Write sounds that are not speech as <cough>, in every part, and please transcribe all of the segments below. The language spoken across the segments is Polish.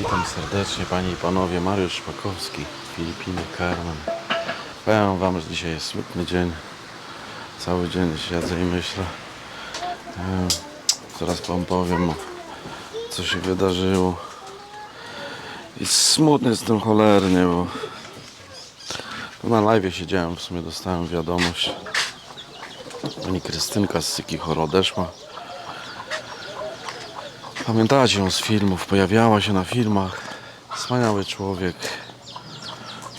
Witam serdecznie Panie i Panowie. Mariusz Szpakowski, Filipiny, Carmen. Powiem Wam, że dzisiaj jest smutny dzień. Cały dzień siedzę i myślę. Zaraz Wam powiem, co się wydarzyło. I smutny jestem cholernie, bo tu na live siedziałem, w sumie dostałem wiadomość. Pani Krystynka z Syki choro odeszła. Pamiętacie ją z filmów, pojawiała się na filmach. Wspaniały człowiek,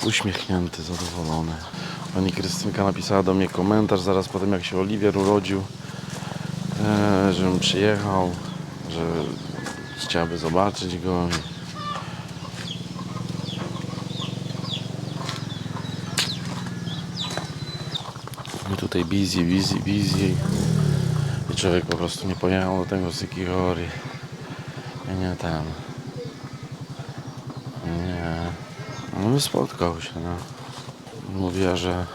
uśmiechnięty, zadowolony. Pani Krystynka napisała do mnie komentarz zaraz po tym, jak się Oliwier urodził, e, żebym przyjechał, że chciałaby zobaczyć go. My tutaj busy, busy, busy. I człowiek po prostu nie pojechał do tego Sykihory. Nie, tam. Nie. No spotkał się, no. Mówiła, że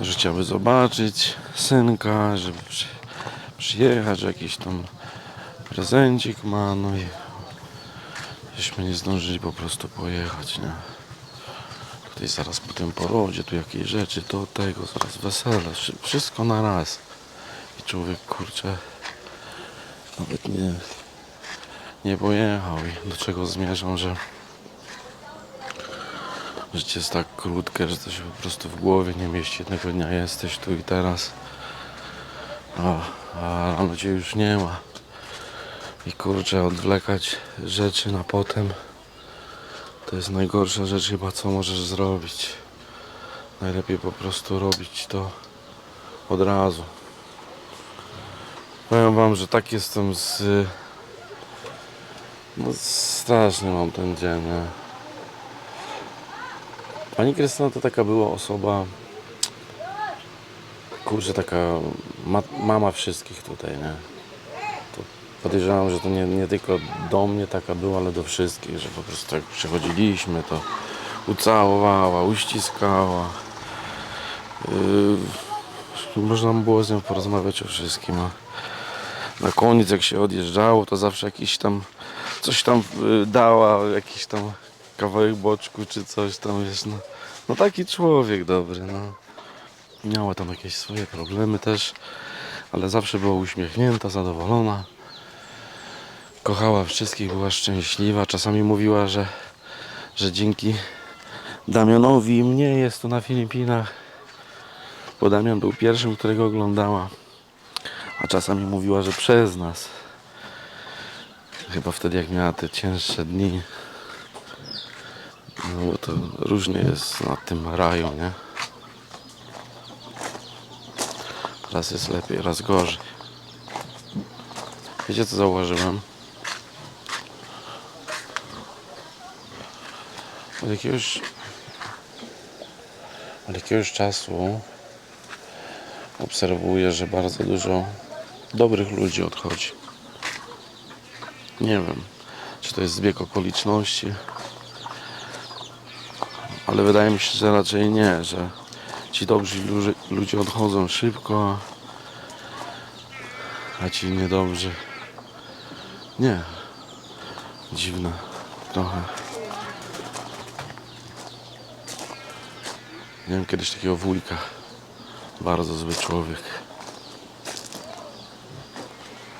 że chciałby zobaczyć synka, żeby przy, przyjechać, że jakiś tam prezencik ma, no i żeśmy nie zdążyli po prostu pojechać, nie. Tutaj zaraz po tym porodzie, tu jakieś rzeczy, to tego, zaraz wesele, wszy- wszystko na raz. I człowiek, kurczę, nawet nie, nie pojechał i do czego zmierzam, że życie jest tak krótkie, że to się po prostu w głowie nie mieści. Jednego dnia jesteś tu i teraz, a, a rano cię już nie ma. I kurczę, odwlekać rzeczy na potem to jest najgorsza rzecz chyba, co możesz zrobić. Najlepiej po prostu robić to od razu. Powiem wam, że tak jestem z... No straszny mam ten dzień, nie? Pani Krystyna to taka była osoba... Kurczę, taka ma, mama wszystkich tutaj, nie? To podejrzewam, że to nie, nie tylko do mnie taka była, ale do wszystkich, że po prostu jak przychodziliśmy, to ucałowała, uściskała. Yy, można było z nią porozmawiać o wszystkim. A na koniec jak się odjeżdżało, to zawsze jakiś tam coś tam y, dała, jakiś tam kawałek boczku czy coś tam, wiesz, no, no taki człowiek dobry, no. Miała tam jakieś swoje problemy też, ale zawsze była uśmiechnięta, zadowolona. Kochała wszystkich, była szczęśliwa. Czasami mówiła, że, że dzięki Damianowi i mnie jest tu na Filipinach, bo Damian był pierwszym, którego oglądała. A czasami mówiła, że przez nas. Chyba wtedy, jak miała te cięższe dni. No bo to różnie jest na tym raju, nie? Raz jest lepiej, raz gorzej. Wiecie co zauważyłem? Od jakiegoś, od jakiegoś czasu obserwuję, że bardzo dużo dobrych ludzi odchodzi. Nie wiem, czy to jest zbieg okoliczności, ale wydaje mi się, że raczej nie, że ci dobrzy ludzie, odchodzą szybko, a ci niedobrzy nie. Dziwne trochę. Miałem kiedyś takiego wujka. Bardzo zły człowiek.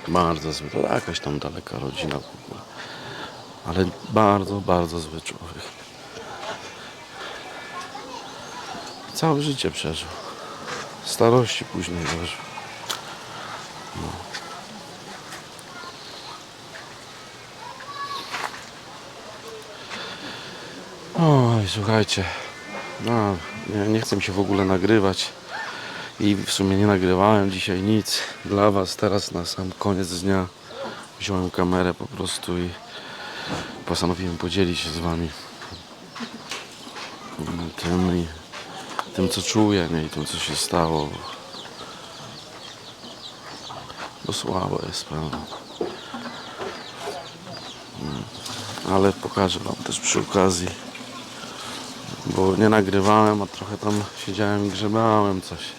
Bardzo zły. To jakaś tam daleka rodzina w ogóle. Ale bardzo, bardzo zły człowiek. Całe życie przeżył. Starości później dożył. Oj, słuchajcie. No, nie, nie chcę mi się w ogóle nagrywać. I w sumie nie nagrywałem dzisiaj nic dla Was. Teraz na sam koniec dnia wziąłem kamerę po prostu i postanowiłem podzielić się z Wami tym, tym co czuję nie? i tym co się stało. Bo słabo jest pewno. Mm, Ale pokażę Wam też przy okazji bo nie nagrywałem, a trochę tam siedziałem i grzebałem coś.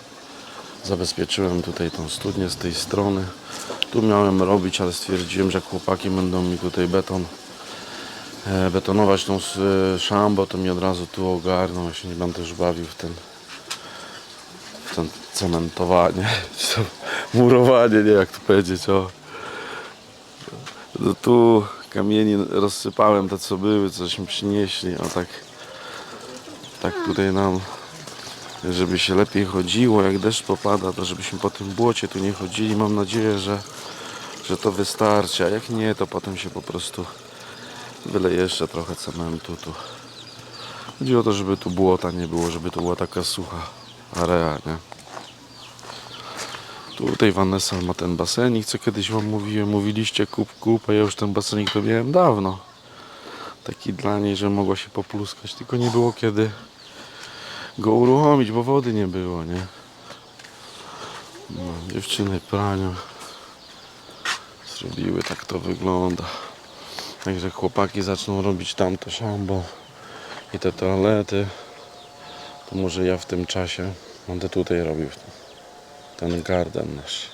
Zabezpieczyłem tutaj tą studnię z tej strony. Tu miałem robić, ale stwierdziłem, że chłopaki będą mi tutaj beton e, betonować tą e, szambo, to mi od razu tu ogarnął. Ja się nie będę już bawił w ten, w ten cementowanie, <laughs> murowanie, nie jak to powiedzieć. O. No tu kamieni rozsypałem te co były, cośmy przynieśli, a tak, tak tutaj nam, żeby się lepiej chodziło, jak deszcz popada, to żebyśmy po tym błocie tu nie chodzili. Mam nadzieję, że, że to wystarczy, a jak nie, to potem się po prostu Byle jeszcze trochę cementu tu. Chodzi o to, żeby tu błota nie było, żeby to była taka sucha area, nie? Tutaj Vanessa ma ten basenik, co kiedyś wam mówiłem. Mówiliście kup, kup, a ja już ten basenik to miałem dawno. Taki dla niej, że mogła się popluskać, tylko nie było kiedy go uruchomić, bo wody nie było, nie? No, dziewczyny prania zrobiły, tak to wygląda. Także chłopaki zaczną robić tamto szambo i te toalety. To może ja w tym czasie będę tutaj robił ten garden nasz.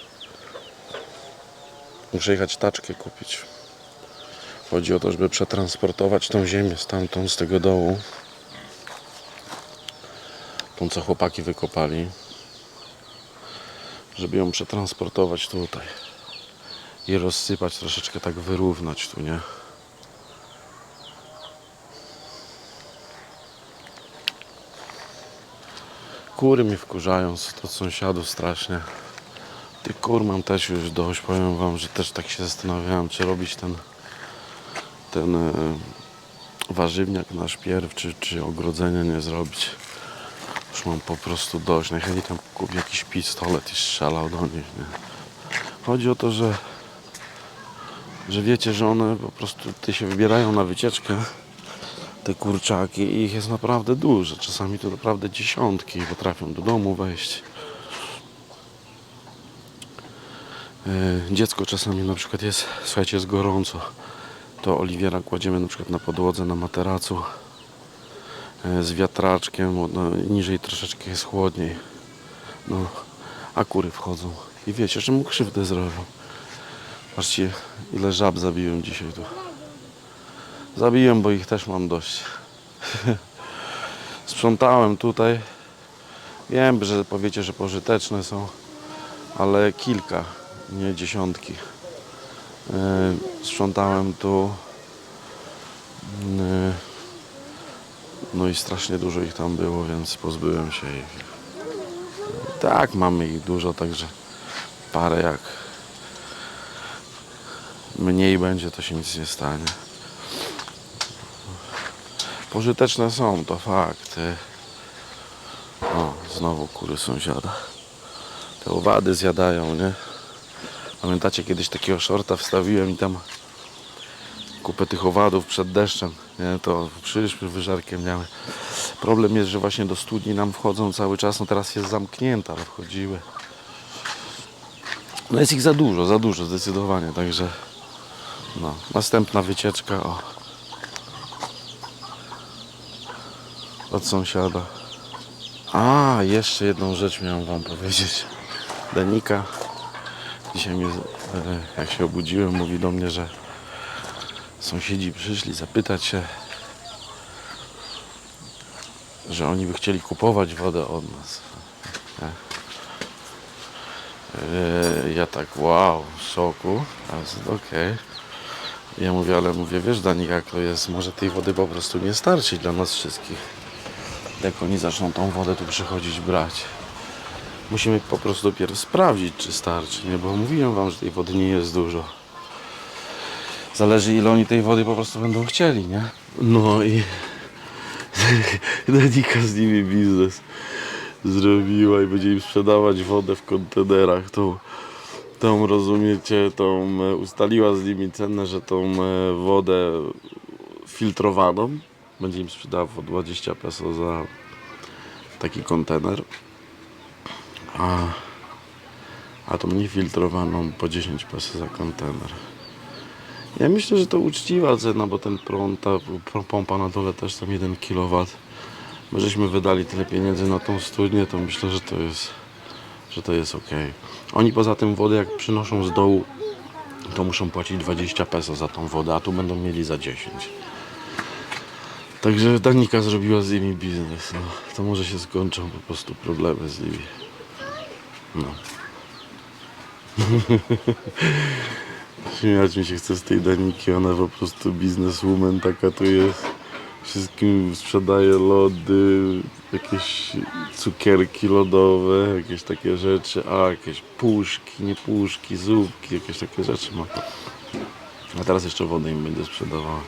Muszę jechać taczkę kupić. Chodzi o to, żeby przetransportować tą ziemię stamtąd, z tego dołu. Tą, co chłopaki wykopali. Żeby ją przetransportować tutaj. I rozsypać, troszeczkę tak wyrównać tu, nie? Kury mi wkurzają od sąsiadów strasznie. Tych kur mam też już dość. Powiem wam, że też tak się zastanawiałem, czy robić ten ten e, warzywniak nasz pierw, czy, czy ogrodzenia nie zrobić. Już mam po prostu dość. Najchętniej tam kupię jakiś pistolet i strzelał do nich. Nie? Chodzi o to, że że wiecie, że one po prostu ty się wybierają na wycieczkę te kurczaki i ich jest naprawdę dużo. Czasami to naprawdę dziesiątki potrafią do domu wejść. E, Dziecko czasami na przykład jest, słuchajcie, jest gorąco. To Oliwiera kładziemy na przykład na podłodze, na materacu z wiatraczkiem, no, niżej troszeczkę jest chłodniej. No, a kury wchodzą. I wiecie, że mu krzywdę zrobią. Patrzcie, ile żab zabiłem dzisiaj tu. Zabiłem, bo ich też mam dość. <laughs> Sprzątałem tutaj. Wiem, że powiecie, że pożyteczne są, ale kilka, nie dziesiątki. Yy, Sprzątałem tu. Yy, No i strasznie dużo ich tam było, więc pozbyłem się ich. Tak, mamy ich dużo, także parę jak mniej będzie, to się nic nie stanie. Pożyteczne są, to fakt. O, znowu kury sąsiada. Te owady zjadają, nie? Pamiętacie, kiedyś takiego shorta wstawiłem i tam kupę tych owadów przed deszczem, nie? To przyszły wyżarkiem miały. Problem jest, że właśnie do studni nam wchodzą cały czas, no teraz jest zamknięta, ale wchodziły. No jest ich za dużo, za dużo zdecydowanie, także no, następna wycieczka o od sąsiada. A, jeszcze jedną rzecz miałem wam powiedzieć. Danika dzisiaj mnie, e, jak się obudziłem, mówi do mnie, że sąsiedzi przyszli zapytać się, że oni by chcieli kupować wodę od nas. E, Ja tak, wow, w szoku. Okej. Ja mówię, ale mówię, wiesz Danik, jak to jest, może tej wody po prostu nie starczy dla nas wszystkich. Jak oni zaczną tą wodę tu przychodzić brać. Musimy po prostu dopiero sprawdzić, czy starczy, nie? Bo mówiłem wam, że tej wody nie jest dużo. Zależy ile oni tej wody po prostu będą chcieli, nie? No i Danika z nimi biznes zrobiła i będzie im sprzedawać wodę w kontenerach. Tą, tą rozumiecie, tą e, ustaliła z nimi cenę, że tą e, wodę filtrowaną będzie im sprzedała po 20 peso za taki kontener. A, a tą niefiltrowaną po 10 peso za kontener. Ja myślę, że to uczciwa cena, bo ten prąd, ta pompa na dole też tam 1 kW. My żeśmy wydali tyle pieniędzy na tą studnię, to myślę, że to jest, że to jest ok. Oni poza tym wodę jak przynoszą z dołu, to muszą płacić 20 peso za tą wodę, a tu będą mieli za 10. Także Danika zrobiła z nimi biznes. No. To może się skończą po prostu problemy z nimi. No. <laughs> Śmiać mi się chce z tej Daniki, ona po prostu bizneswoman taka tu jest. Wszystkim sprzedaje lody, jakieś cukierki lodowe, jakieś takie rzeczy, a jakieś puszki, nie puszki, zupki, jakieś takie rzeczy ma. A teraz jeszcze wodę im będzie sprzedawała.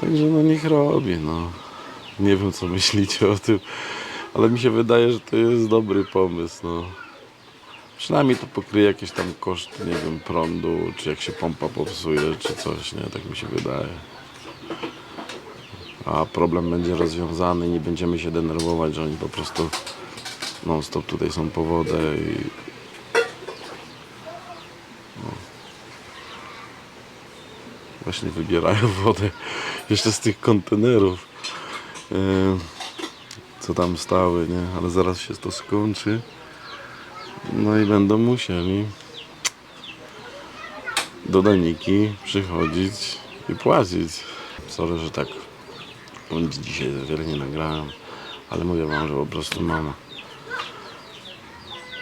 Także no niech robi, no. Nie wiem co myślicie o tym, ale mi się wydaje, że to jest dobry pomysł, no. Przynajmniej to pokryje jakieś tam koszty, nie wiem, prądu, czy jak się pompa popsuje, czy coś, nie? Tak mi się wydaje. A problem będzie rozwiązany, nie będziemy się denerwować, że oni po prostu non stop tutaj są po wodę i no. właśnie wybierają <laughs> wodę jeszcze z tych kontenerów e, co tam stały, nie? Ale zaraz się to skończy. No i będą musieli do Daniki przychodzić i płacić. Sorry, że tak nic dzisiaj za wiele nie nagrałem, ale mówię wam, że po prostu mam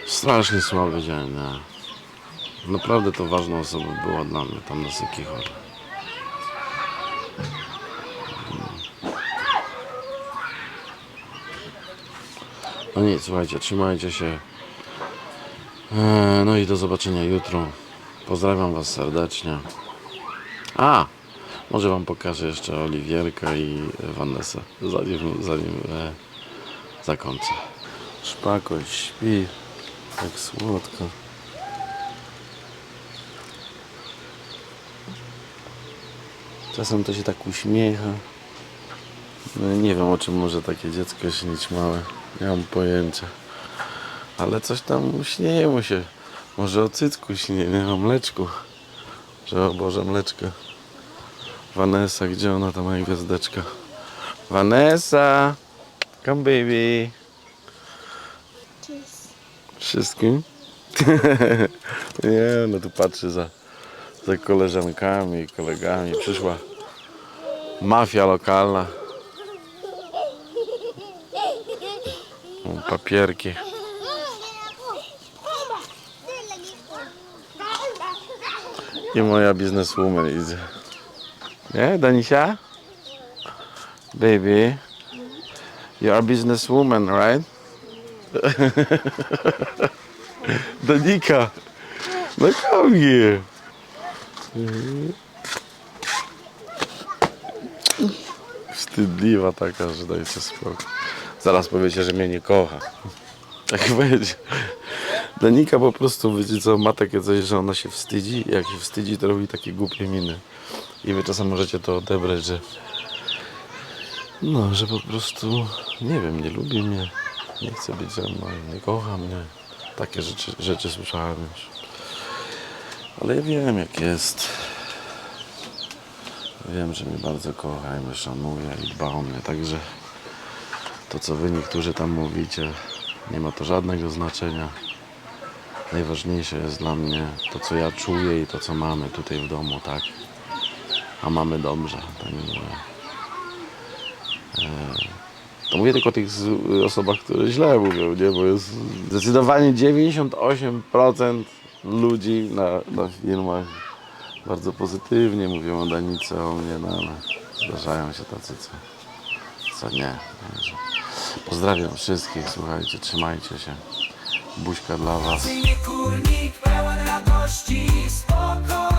strasznie słaby dzień. Nie? Naprawdę to ważna osoba była dla mnie tam na Sykichor. No nic, słuchajcie, trzymajcie się. Eee, No i do zobaczenia jutro. Pozdrawiam Was serdecznie. A, może Wam pokażę jeszcze Oliwierka i Vanessa, zanim, zanim e, zakończę. Szpakoń śpi, jak słodko. Czasem to się tak uśmiecha. No, nie wiem o czym może takie dziecko śnić małe. Nie mam pojęcia. Ale coś tam śnieje mu się. Może o cycku śnie, nie o mleczku. Że o Boże mleczko. Vanessa, gdzie ona ta moja gwiazdeczka? Vanessa! Come baby! Wszystkim? <laughs> nie, no tu patrzy za, za koleżankami i kolegami. Przyszła mafia lokalna. Papierki. I moja bizneswoman idzie. Nie, Danisia? Baby, you are businesswoman, right? <laughs> Danika, no come here. Wstydliwa taka, że dajcie spokój. Zaraz powiecie, że mnie nie kocha. <laughs> Tak będzie. Danika po prostu, wiecie co, ma takie coś, że ona się wstydzi. Jak się wstydzi, to robi takie głupie miny. I wy czasem możecie to odebrać, że no, że po prostu, nie wiem, nie lubi mnie, nie chce być ze mną, nie kocha mnie. Takie rzeczy, rzeczy słyszałem już. Ale ja wiem, jak jest. Wiem, że mnie bardzo kocha i mnie szanuje i dba o mnie, także to, co wy niektórzy tam mówicie, nie ma to żadnego znaczenia. Najważniejsze jest dla mnie to, co ja czuję i to, co mamy tutaj w domu, tak? A mamy dobrze, tak mówię. Eee, To mówię tylko o tych osobach, które źle mówią, nie? Bo jest zdecydowanie 98% ludzi na, na filmach bardzo pozytywnie mówią o Danice, o mnie, no ale zdarzają się tacy, co, co nie. Pozdrawiam wszystkich, słuchajcie, trzymajcie się. Buźka dla was. Kurnik pełen radości i spokoju.